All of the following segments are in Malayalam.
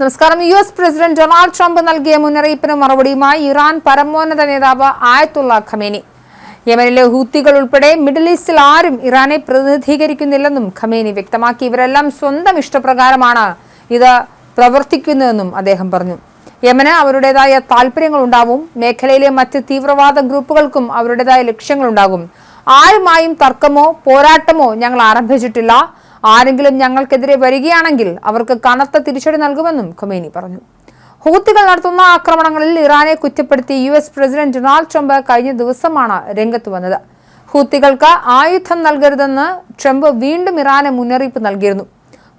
നമസ്കാരം. U S president Donald Trump നൽകിയ മുന്നറിയിപ്പിന് മറുപടിയുമായി ഇറാൻ പരമോന്നത നേതാവ് ആയത്തുള്ള ഖമേനി. യമനിലെ ഹൂത്തികൾ ഉൾപ്പെടെ മിഡിൽ ഈസ്റ്റിൽ ആരും ഇറാനെ പ്രതിനിധീകരിക്കുന്നില്ലെന്നും ഖമേനി വ്യക്തമാക്കി. ഇവരെല്ലാം സ്വന്തം ഇഷ്ടപ്രകാരമാണ് ഇത് പ്രവർത്തിക്കുന്നതെന്നും അദ്ദേഹം പറഞ്ഞു. യമന് അവരുടേതായ താല്പര്യങ്ങളുണ്ടാവും മേഖലയിലെ മറ്റ് തീവ്രവാദ ഗ്രൂപ്പുകൾക്കും അവരുടേതായ ലക്ഷ്യങ്ങളുണ്ടാകും. ആരുമായും തർക്കമോ പോരാട്ടമോ ഞങ്ങൾ ആരംഭിച്ചിട്ടില്ല. ആരെങ്കിലും ഞങ്ങൾക്കെതിരെ വരികയാണെങ്കിൽ അവർക്ക് കനത്ത തിരിച്ചടി നൽകുമെന്നും ഖൊമേനി പറഞ്ഞു. ഹൂത്തികൾ നടത്തുന്ന ആക്രമണങ്ങളിൽ ഇറാനെ കുറ്റപ്പെടുത്തി U S president Donald Trump കഴിഞ്ഞ ദിവസമാണ് രംഗത്ത് വന്നത്. ഹൂത്തികൾക്ക് ആയുധം നൽകരുതെന്ന് ട്രംപ് വീണ്ടും ഇറാന് മുന്നറിയിപ്പ് നൽകിയിരുന്നു.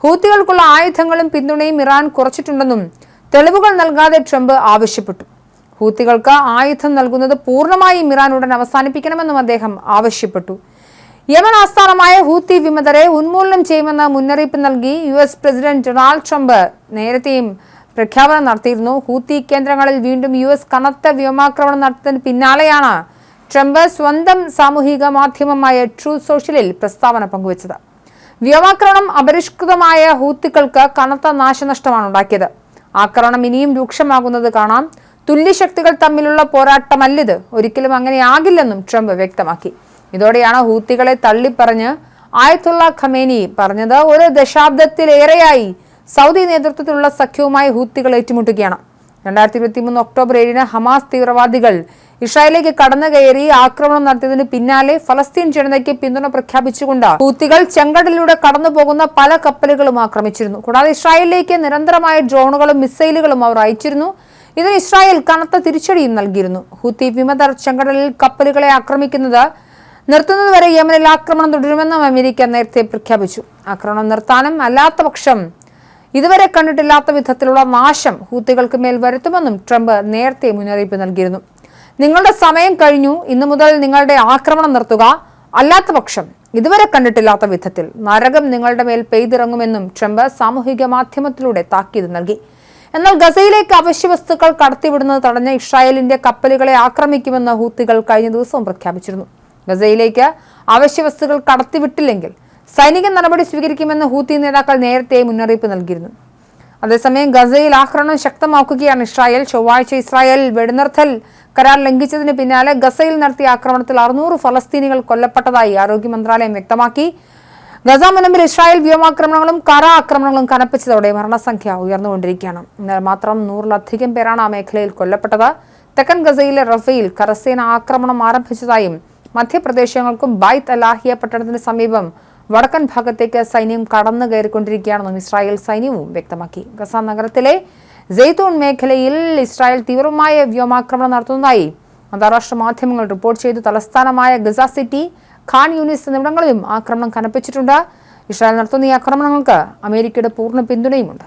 ഹൂത്തികൾക്കുള്ള ആയുധങ്ങളും പിന്തുണയും ഇറാൻ കുറച്ചിട്ടുണ്ടെന്നും തെളിവുകൾ നൽകാതെ ട്രംപ് ആവശ്യപ്പെട്ടു. ഹൂത്തികൾക്ക് ആയുധം നൽകുന്നത് പൂർണമായും ഇറാൻ ഉടൻ അവസാനിപ്പിക്കണമെന്നും അദ്ദേഹം ആവശ്യപ്പെട്ടു. യമൻ ആസ്ഥാനമായ ഹൂത്തി വിമതരെ ഉന്മൂലനം ചെയ്യുമെന്ന മുന്നറിയിപ്പ് നൽകി U S president Donald Trump നേരത്തെയും പ്രഖ്യാപനം നടത്തിയിരുന്നു. ഹൂത്തി കേന്ദ്രങ്ങളിൽ വീണ്ടും യു എസ് കനത്ത വ്യോമാക്രമണം നടത്തുന്നതിന് പിന്നാലെയാണ് ട്രംപ് സ്വന്തം സാമൂഹിക മാധ്യമമായ ട്രൂ സോഷ്യലിൽ പ്രസ്താവന പങ്കുവച്ചത്. വ്യോമാക്രമണം അപരിഷ്കൃതമായ ഹൂത്തികൾക്ക് കനത്ത നാശനഷ്ടമാണ് ഉണ്ടാക്കിയത്. ആക്രമണം ഇനിയും രൂക്ഷമാകുന്നത് കാണാം. തുല്യശക്തികൾ തമ്മിലുള്ള പോരാട്ടമല്ലിത്. ഒരിക്കലും അങ്ങനെയാകില്ലെന്നും ട്രംപ് വ്യക്തമാക്കി. ഇതോടെയാണ് ഹൂത്തികളെ തള്ളിപ്പറഞ്ഞ് ആയത്തുള്ള ഖമേനി പറഞ്ഞത് ഒരു ദശാബ്ദത്തിലേറെയായി സൗദി നേതൃത്വത്തിലുള്ള സഖ്യവുമായി ഹൂത്തികൾ ഏറ്റുമുട്ടുകയാണ്. രണ്ടായിരത്തി ഇരുപത്തി മൂന്ന് ഒക്ടോബർ ഏഴിന് ഹമാസ് തീവ്രവാദികൾ ഇസ്രായേലിലേക്ക് കടന്നു കയറി ആക്രമണം നടത്തിയതിന് പിന്നാലെ ഫലസ്തീൻ ജനതയ്ക്ക് പിന്തുണ പ്രഖ്യാപിച്ചുകൊണ്ട് ഹൂത്തികൾ ചെങ്കടലിലൂടെ കടന്നു പോകുന്ന പല കപ്പലുകളും ആക്രമിച്ചിരുന്നു. കൂടാതെ ഇസ്രായേലിലേക്ക് നിരന്തരമായ ഡ്രോണുകളും മിസൈലുകളും അവർ അയച്ചിരുന്നു. ഇതിന് ഇസ്രായേൽ കനത്ത തിരിച്ചടിയും നൽകിയിരുന്നു. ഹൂത്തി വിമതർ ചെങ്കടലിൽ കപ്പലുകളെ ആക്രമിക്കുന്നത് നിർത്തുന്നതുവരെ യമനിൽ ആക്രമണം തുടരുമെന്നും അമേരിക്ക നേരത്തെ പ്രഖ്യാപിച്ചു. ആക്രമണം നിർത്താനും അല്ലാത്ത പക്ഷം ഇതുവരെ കണ്ടിട്ടില്ലാത്ത വിധത്തിലുള്ള നാശം ഹൂത്തികൾക്ക് മേൽ വരുത്തുമെന്നും ട്രംപ് നേരത്തെ മുന്നറിയിപ്പ് നൽകിയിരുന്നു. നിങ്ങളുടെ സമയം കഴിഞ്ഞു. ഇന്നു മുതൽ നിങ്ങളുടെ ആക്രമണം നിർത്തുക. അല്ലാത്ത പക്ഷം ഇതുവരെ കണ്ടിട്ടില്ലാത്ത വിധത്തിൽ നരകം നിങ്ങളുടെ മേൽ പെയ്തിറങ്ങുമെന്നും ട്രംപ് സാമൂഹിക മാധ്യമത്തിലൂടെ താക്കീത് നൽകി. എന്നാൽ ഗസയിലേക്ക് അവശ്യവസ്തുക്കൾ കടത്തിവിടുന്നത് തടഞ്ഞ ഇസ്രായേലിന്റെ കപ്പലുകളെ ആക്രമിക്കുമെന്ന് ഹൂത്തികൾ കഴിഞ്ഞ ദിവസവും പ്രഖ്യാപിച്ചിരുന്നു. ഗസയിലേക്ക് അവശ്യവസ്തുക്കൾ കടത്തിവിട്ടില്ലെങ്കിൽ സൈനിക നടപടി സ്വീകരിക്കുമെന്ന് ഹൂത്തി നേതാക്കൾ നേരത്തെ മുന്നറിയിപ്പ് നൽകിയിരുന്നു. അതേസമയം ഗസയിൽ ആക്രമണം ശക്തമാക്കുകയാണ് ഇസ്രായേൽ. ചൊവ്വാഴ്ച ഇസ്രായേൽ വെടിനിർത്തൽ കരാർ ലംഘിച്ചതിന് പിന്നാലെ ഗസയിൽ നടത്തിയ ആക്രമണത്തിൽ അറുന്നൂറ് ഫലസ്തീനികൾ കൊല്ലപ്പെട്ടതായി ആരോഗ്യ മന്ത്രാലയം വ്യക്തമാക്കി. ഗസ മുനമ്പിൽ ഇസ്രായേൽ വ്യോമാക്രമണങ്ങളും കറ ആക്രമണങ്ങളും കനപ്പിച്ചതോടെ മരണസംഖ്യ ഉയർന്നുകൊണ്ടിരിക്കുകയാണ്. ഇന്നലെ മാത്രം നൂറിലധികം പേരാണ് ആ മേഖലയിൽ കൊല്ലപ്പെട്ടത്. തെക്കൻ ഗസയിലെ റഫയിൽ കരസേന ആക്രമണം ആരംഭിച്ചതായും മധ്യപ്രദേശങ്ങൾക്കും ബൈത്ത് അലാഹിയ പട്ടണത്തിന് സമീപം വടക്കൻ ഭാഗത്തേക്ക് സൈന്യം കടന്നു കയറിക്കൊണ്ടിരിക്കുകയാണെന്നും ഇസ്രായേൽ സൈന്യവും വ്യക്തമാക്കി. ഗസ നഗരത്തിലെ ജെയ്തൂൺ മേഖലയിൽ ഇസ്രായേൽ തീവ്രമായ വ്യോമാക്രമണം നടത്തുന്നതായി അന്താരാഷ്ട്ര മാധ്യമങ്ങൾ റിപ്പോർട്ട് ചെയ്തു. തലസ്ഥാനമായ ഗസ സിറ്റി ഖാൻ യൂണിസ് എന്നിവിടങ്ങളിലും ആക്രമണം കനപ്പിച്ചിട്ടുണ്ട്. ഇസ്രായേൽ നടത്തുന്ന ഈ ആക്രമണങ്ങൾക്ക് അമേരിക്കയുടെ പൂർണ പിന്തുണയുമുണ്ട്.